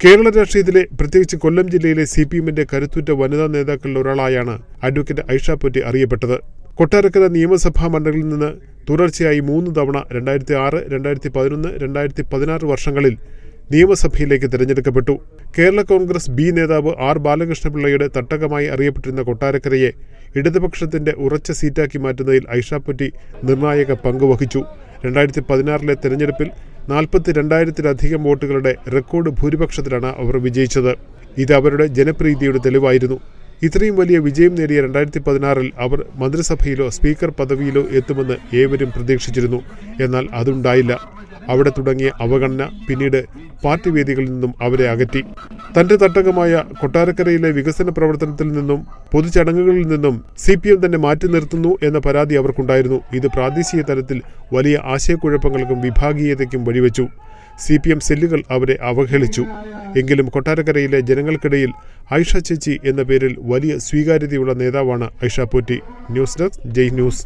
കേരള രാഷ്ട്രീയത്തിലെ പ്രത്യേകിച്ച് കൊല്ലം ജില്ലയിലെ സി പി എമ്മിന്റെ കരുത്തുറ്റ വനിതാ നേതാക്കളിൽ ഒരാളായാണ് അഡ്വക്കേറ്റ് ഐഷ അറിയപ്പെട്ടത്. കൊട്ടാരക്കര നിയമസഭാ മണ്ഡലത്തിൽ നിന്ന് തുടർച്ചയായി മൂന്ന് തവണ രണ്ടായിരത്തി ആറ് രണ്ടായിരത്തി പതിനൊന്ന് രണ്ടായിരത്തി പതിനാറ് വർഷങ്ങളിൽ നിയമസഭയിലേക്ക് തിരഞ്ഞെടുക്കപ്പെട്ടു. കേരള കോൺഗ്രസ് ബി നേതാവ് ആർ ബാലകൃഷ്ണപിള്ളയുടെ തട്ടകമായി അറിയപ്പെട്ടിരുന്ന കൊട്ടാരക്കരയെ ഇടതുപക്ഷത്തിന്റെ ഉറച്ച സീറ്റാക്കി മാറ്റുന്നതിൽ ഐഷാപ്പൊറ്റി നിർണായക പങ്കുവഹിച്ചു രണ്ടായിരത്തി പതിനാറിലെ തെരഞ്ഞെടുപ്പിൽ നാൽപ്പത്തി രണ്ടായിരത്തിലധികം വോട്ടുകളുടെ റെക്കോർഡ് ഭൂരിപക്ഷത്തിലാണ് അവർ വിജയിച്ചത്. ഇത് അവരുടെ ജനപ്രീതിയുടെ തെളിവായിരുന്നു. ഇത്രയും വലിയ വിജയം നേടിയ രണ്ടായിരത്തി പതിനാറിൽ അവർ മന്ത്രിസഭയിലോ സ്പീക്കർ പദവിയിലോ എത്തുമെന്ന് ഏവരും പ്രതീക്ഷിച്ചിരുന്നു. എന്നാൽ അതുണ്ടായില്ല. അവിടെ തുടങ്ങിയ അവഗണന പിന്നീട് പാർട്ടി വേദികളിൽ നിന്നും അവരെ അകറ്റി. തന്റെ തട്ടകമായ കൊട്ടാരക്കരയിലെ വികസന പ്രവർത്തനത്തിൽ നിന്നും പൊതുചടങ്ങുകളിൽ നിന്നും സി പി എം തന്നെ മാറ്റി നിർത്തുന്നു എന്ന പരാതി അവർക്കുണ്ടായിരുന്നു. ഇത് പ്രാദേശിക തലത്തിൽ വലിയ ആശയക്കുഴപ്പങ്ങൾക്കും വിഭാഗീയതയ്ക്കും വഴിവെച്ചു. സി പി എം സെല്ലുകൾ അവരെ അവഹേളിച്ചു. എങ്കിലും കൊട്ടാരക്കരയിലെ ജനങ്ങൾക്കിടയിൽ ഐഷ ചേച്ചി എന്ന പേരിൽ വലിയ സ്വീകാര്യതയുള്ള നേതാവാണ് Aisha Potty. News desk Jai news.